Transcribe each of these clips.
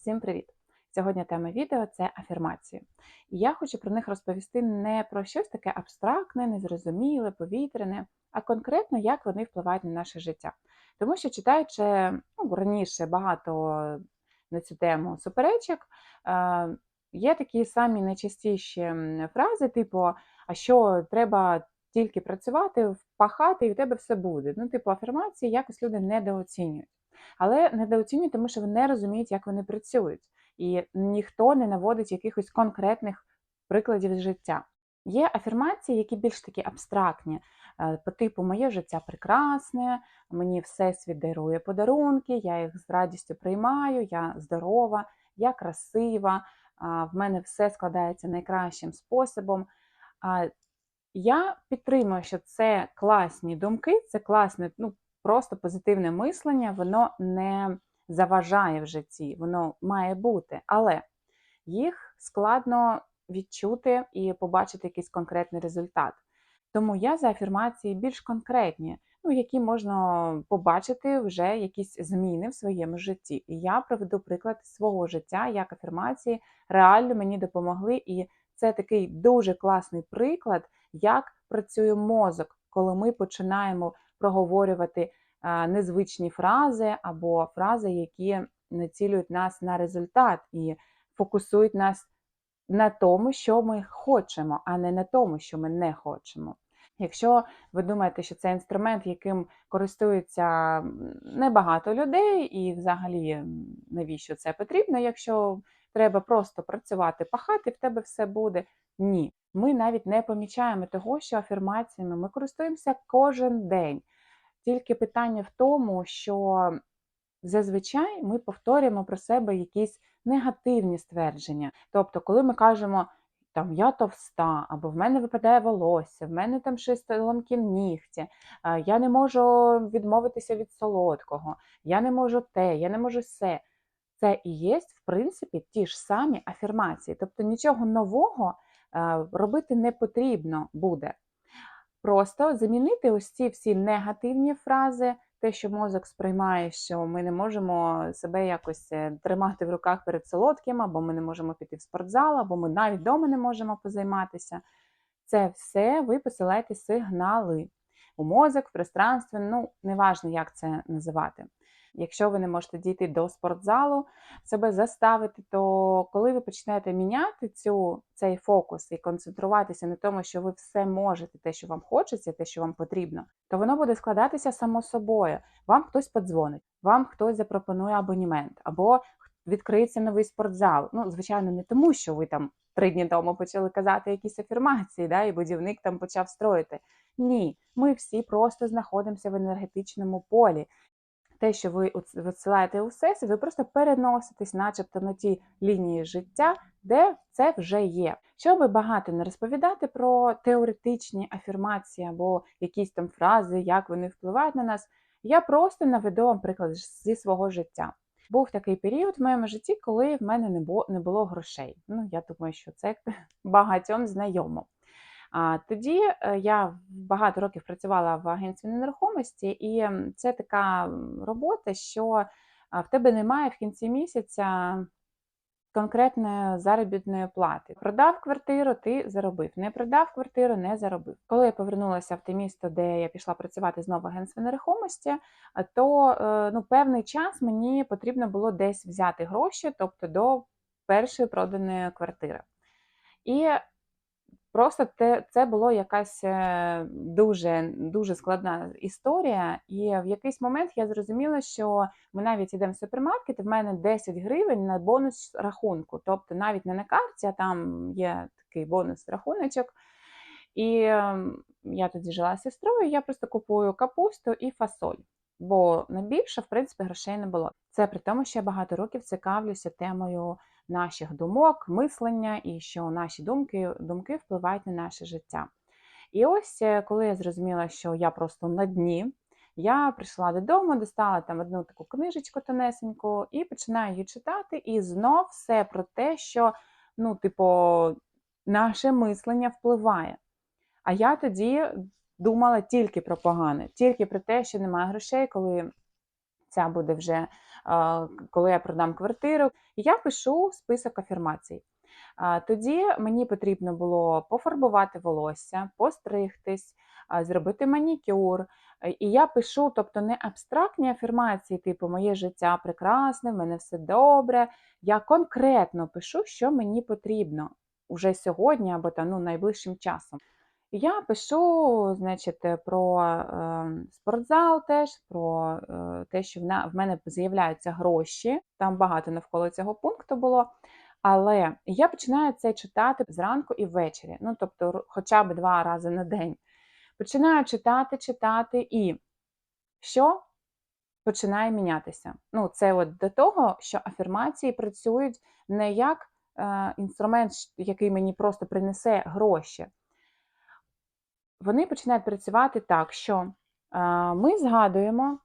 Всім привіт! Сьогодні тема відео це афірмації. І я хочу про них розповісти не про щось таке абстрактне, незрозуміле, повітряне, а конкретно як вони впливають на наше життя. Тому що читаючи ну, раніше багато на цю тему суперечок, е, є такі самі найчастіші фрази, типу, а що треба тільки працювати, впахати, і в тебе все буде. Ну, типу, афірмації якось люди недооцінюють. Але недооцінюють, тому що вони не розуміють, як вони працюють. І ніхто не наводить якихось конкретних прикладів з життя. Є афірмації, які більш такі абстрактні, е, по типу Моє життя прекрасне, мені всесвіт дарує подарунки, я їх з радістю приймаю, я здорова, я красива, в мене все складається найкращим способом. Я підтримую, що це класні думки, це класне, ну просто позитивне мислення, воно не заважає в житті, воно має бути, але їх складно відчути і побачити якийсь конкретний результат. Тому я за афірмації більш конкретні, ну, які можна побачити вже якісь зміни в своєму житті. І я приведу приклад свого життя, як афірмації реально мені допомогли. І це такий дуже класний приклад, як працює мозок, коли ми починаємо проговорювати незвичні фрази або фрази, які націлюють нас на результат і фокусують нас на тому, що ми хочемо, а не на тому, що ми не хочемо. Якщо ви думаєте, що це інструмент, яким користується небагато людей, і взагалі навіщо це потрібно, якщо треба просто працювати, пахати, в тебе все буде. Ні, ми навіть не помічаємо того, що афірмаціями ми користуємося кожен день. Тільки питання в тому, що зазвичай ми повторюємо про себе якісь негативні ствердження. Тобто, коли ми кажемо там я товста, або в мене випадає волосся, в мене там щось ламкі нігті, я не можу відмовитися від солодкого, я не можу те, я не можу все. Це і є, в принципі, ті ж самі афірмації. Тобто нічого нового робити не потрібно буде. Просто замінити ось ці всі негативні фрази, те, що мозок сприймає, що ми не можемо себе якось е, тримати в руках перед солодким, або ми не можемо піти в спортзал, або ми навіть вдома не можемо позайматися. Це все ви посилаєте сигнали у мозок, в пространство, ну, неважно, як це називати. Якщо ви не можете дійти до спортзалу, себе заставити, то коли ви почнете міняти цю, цей фокус і концентруватися на тому, що ви все можете, те, що вам хочеться, те, що вам потрібно, то воно буде складатися само собою. Вам хтось подзвонить, вам хтось запропонує абонімент, або відкриється новий спортзал. Ну, звичайно, не тому, що ви там три дні тому почали казати якісь афірмації, да, і будівник там почав строїти. Ні, ми всі просто знаходимося в енергетичному полі те, що ви відсилаєте у всесвіт, ви просто переноситесь, начебто, на ті лінії життя, де це вже є. Щоб багато не розповідати про теоретичні афірмації або якісь там фрази, як вони впливають на нас, я просто наведу вам приклад зі свого життя. Був такий період в моєму житті, коли в мене не було грошей. Ну, я думаю, що це багатьом знайомо. Тоді е, я багато років працювала в агентстві нерухомості, і це така робота, що в тебе немає в кінці місяця конкретної заробітної плати. Продав квартиру, ти заробив. Не продав квартиру, не заробив. Коли я повернулася в те місто, де я пішла працювати знову в агентстві нерухомості, то е, ну, певний час мені потрібно було десь взяти гроші, тобто до першої проданої квартири. І Просто те, це було якась е, дуже дуже складна історія, і в якийсь момент я зрозуміла, що ми навіть йдемо в супермаркет, і в мене 10 гривень на бонус рахунку. Тобто навіть не на карті, а там є такий бонус рахуночок. І ем, я тоді жила з сестрою, я просто купую капусту і фасоль, бо на більше, в принципі, грошей не було. Це при тому, що я багато років цікавлюся темою наших думок, мислення і що наші думки, думки впливають на наше життя. І ось е, коли я зрозуміла, що я просто на дні, я прийшла додому, достала там одну таку книжечку тонесеньку і починаю її читати. І знов все про те, що, ну, типу, наше мислення впливає. А я тоді думала тільки про погане, тільки про те, що немає грошей, коли Ця буде вже коли я продам квартиру. Я пишу список афірмацій. Тоді мені потрібно було пофарбувати волосся, постригтись, зробити манікюр. І я пишу, тобто не абстрактні афірмації, типу моє життя прекрасне, в мене все добре. Я конкретно пишу, що мені потрібно уже сьогодні або там, ну, найближчим часом. Я пишу, значить, е, про спортзал теж, про е, те, що в мене з'являються гроші. Там багато навколо цього пункту було. Але я починаю це читати зранку і ввечері, ну тобто хоча б два рази на день. Починаю читати, читати, і що починає мінятися? Ну, це от до того, що афірмації працюють не як е, інструмент, який мені просто принесе гроші. Вони починають працювати так, що е, ми згадуємо,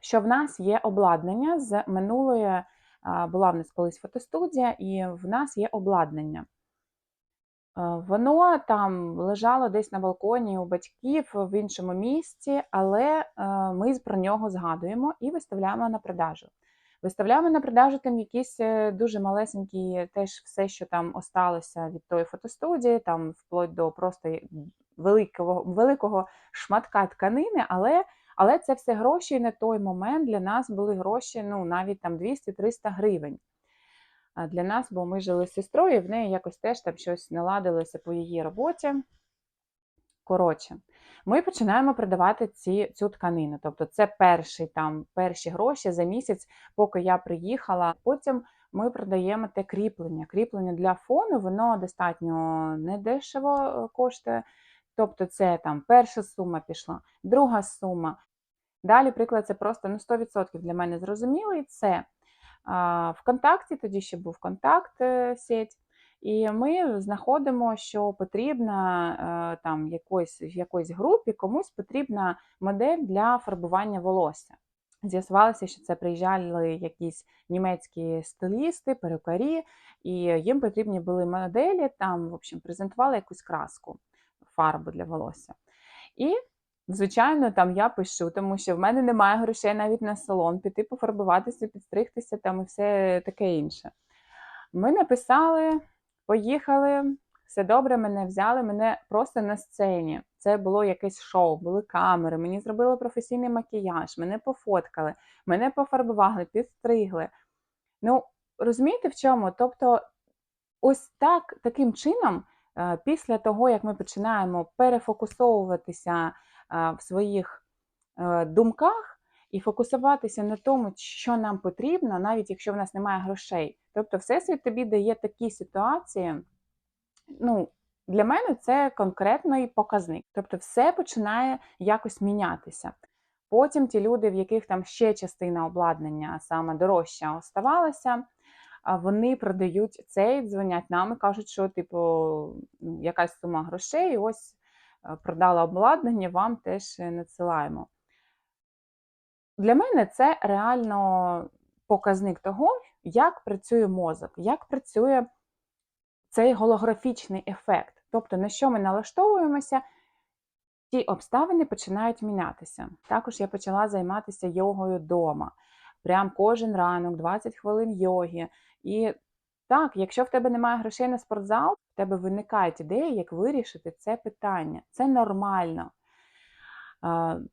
що в нас є обладнання з минулої, е, була в нас колись фотостудія, і в нас є обладнання. Е, Воно там лежало десь на балконі у батьків в іншому місці, але ми про нього згадуємо і виставляємо на продажу. Виставляємо на продажу там якісь дуже малесенькі, теж все, що там осталося від тої фотостудії, там вплоть до просто великого, великого шматка тканини, але, але це все гроші на той момент для нас були гроші, ну навіть там 200-300 гривень для нас, бо ми жили з сестрою, і в неї якось теж там щось наладилося по її роботі. Коротше, ми починаємо продавати ці, цю тканину. Тобто це перший, там, перші гроші за місяць, поки я приїхала. Потім ми продаємо те кріплення. Кріплення для фону, воно достатньо недешево е, коштує. Тобто, це там перша сума пішла, друга сума. Далі, приклад, це просто ну, 100% для мене зрозумілий. Це а, ВКонтакті, тоді ще був контакт е, сеть. І ми знаходимо, що потрібна е, там якоїсь, в якоїсь групі комусь потрібна модель для фарбування волосся. З'ясувалося, що це приїжджали якісь німецькі стилісти, перукарі, і їм потрібні були моделі, там, в общем, презентували якусь краску, фарбу для волосся. І Звичайно, там я пишу, тому що в мене немає грошей навіть на салон, піти пофарбуватися, підстригтися там і все таке інше. Ми написали, поїхали, все добре, мене взяли, мене просто на сцені. Це було якесь шоу, були камери, мені зробили професійний макіяж, мене пофоткали, мене пофарбували, підстригли. Ну, розумієте в чому? Тобто, ось так, таким чином, після того, як ми починаємо перефокусовуватися е, в своїх е, думках і фокусуватися на тому, що нам потрібно, навіть якщо в нас немає грошей. Тобто, Всесвіт тобі дає такі ситуації. Ну, для мене це конкретний показник. Тобто, все починає якось мінятися. Потім ті люди, в яких там ще частина обладнання саме дорожча оставалася, вони продають це і дзвонять нам і кажуть, що типу ну, якась сума грошей, ось е, продала обладнання, вам теж е, надсилаємо. Для мене це реально показник того, як працює мозок, як працює цей голографічний ефект. Тобто, на що ми налаштовуємося, ті обставини починають мінятися. Також я почала займатися йогою вдома. Прям кожен ранок, 20 хвилин йоги. І так, якщо в тебе немає грошей на спортзал, в тебе виникають ідеї, як вирішити це питання. Це нормально.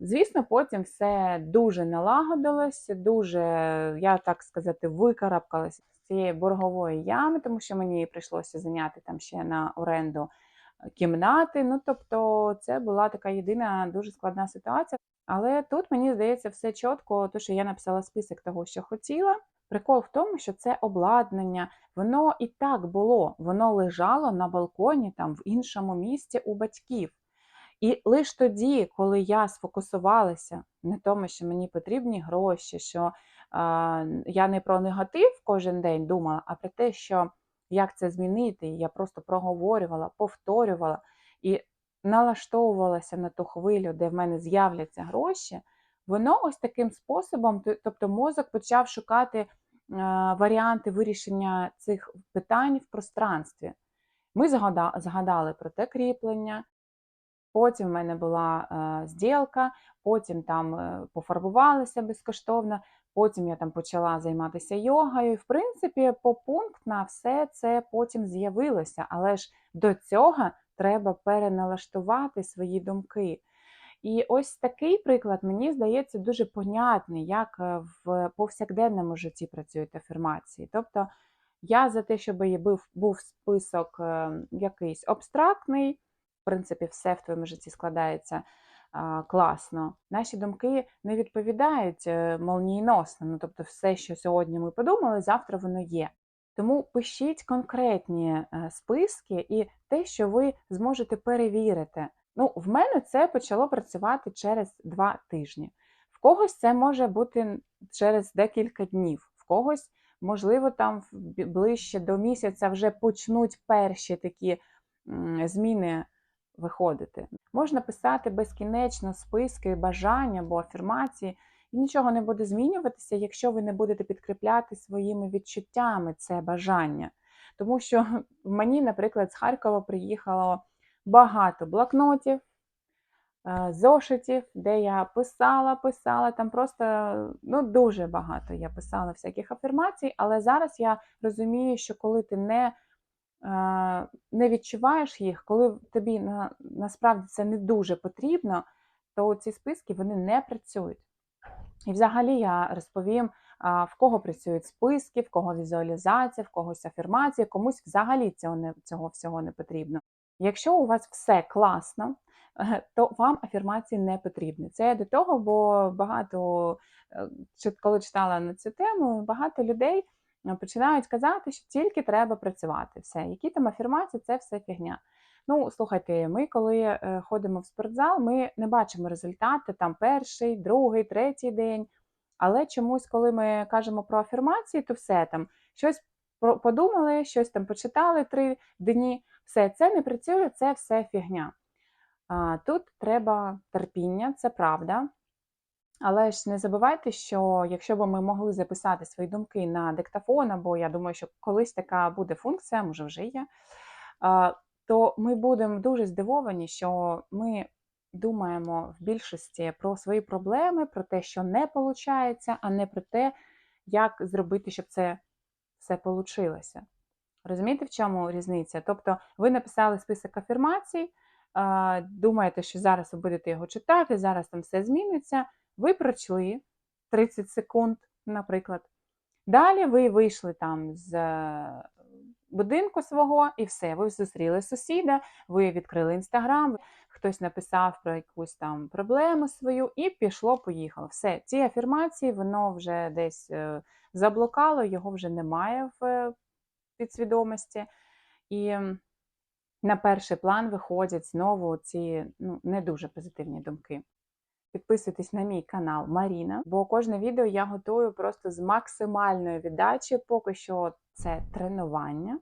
Звісно, потім все дуже налагодилось, дуже, я так сказати, викарабкалася з цієї боргової ями, тому що мені прийшлося зайняти там ще на оренду кімнати. Ну, тобто, це була така єдина дуже складна ситуація. Але тут мені здається все чітко, то що я написала список того, що хотіла. Прикол в тому, що це обладнання, воно і так було, воно лежало на балконі там в іншому місці у батьків. І лише тоді, коли я сфокусувалася на тому, що мені потрібні гроші, що а, я не про негатив кожен день думала, а про те, що як це змінити, я просто проговорювала, повторювала і налаштовувалася на ту хвилю, де в мене з'являться гроші, воно ось таким способом, тобто мозок почав шукати е, варіанти вирішення цих питань в пространстві. Ми згада- згадали про те кріплення, Потім в мене була е, зділка, потім там е, пофарбувалася безкоштовно, потім я там почала займатися йогою. І, в принципі, попунктно все це потім з'явилося, але ж до цього треба переналаштувати свої думки. І ось такий приклад, мені здається, дуже понятний, як е, в повсякденному житті працюють афірмації. Тобто я за те, щоб був, був список е, якийсь абстрактний, в принципі, все в твоєму житті складається класно. Наші думки не відповідають е, молнієносно. Ну, тобто, все, що сьогодні ми подумали, завтра воно є. Тому пишіть конкретні списки і те, що ви зможете перевірити. Ну, в мене це почало працювати через два тижні. В когось це може бути через декілька днів, в когось, можливо, там ближче до місяця вже почнуть перші такі зміни виходити. Можна писати безкінечно списки, бажання або афірмації, і нічого не буде змінюватися, якщо ви не будете підкріпляти своїми відчуттями це бажання. Тому що мені, наприклад, з Харкова приїхало багато блокнотів, е, зошитів, де я писала, писала, там просто ну, дуже багато я писала всяких афірмацій, але зараз я розумію, що коли ти не, е, не відчуваєш їх, коли тобі на, насправді це не дуже потрібно, то ці списки вони не працюють. І взагалі я розповім, в кого працюють списки, в кого візуалізація, в когось афірмація, комусь взагалі цього, не, цього всього не потрібно. Якщо у вас все класно, е, то вам афірмації не потрібні. Це я до того, бо багато, е, коли читала на цю тему, багато людей е, починають казати, що тільки треба працювати. Все, які там афірмації, це все фігня. Ну, слухайте, ми коли ходимо в спортзал, ми не бачимо результати там перший, другий, третій день. Але чомусь, коли ми кажемо про афірмації, то все там щось подумали, щось там почитали три дні. Все це не працює, це все фігня. Тут треба терпіння, це правда. Але ж не забувайте, що якщо б ми могли записати свої думки на диктофон, або я думаю, що колись така буде функція, може вже є, то ми будемо дуже здивовані, що ми думаємо в більшості про свої проблеми, про те, що не виходить, а не про те, як зробити, щоб це все вийшло. Розумієте, в чому різниця? Тобто, ви написали список афірмацій, думаєте, що зараз ви будете його читати, зараз там все зміниться. Ви пройшли 30 секунд, наприклад. Далі ви вийшли там з будинку свого і все. Ви зустріли сусіда, ви відкрили інстаграм, хтось написав про якусь там проблему свою, і пішло-поїхало. Все, ці афірмації, воно вже десь е, заблукало, його вже немає в е, підсвідомості. І на перший план виходять знову ці ну, не дуже позитивні думки. Підписуйтесь на мій канал Маріна, бо кожне відео я готую просто з максимальною віддачі. Поки що це тренування.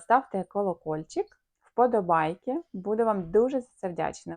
Ставте колокольчик, вподобайки. Буду вам дуже за це вдячна.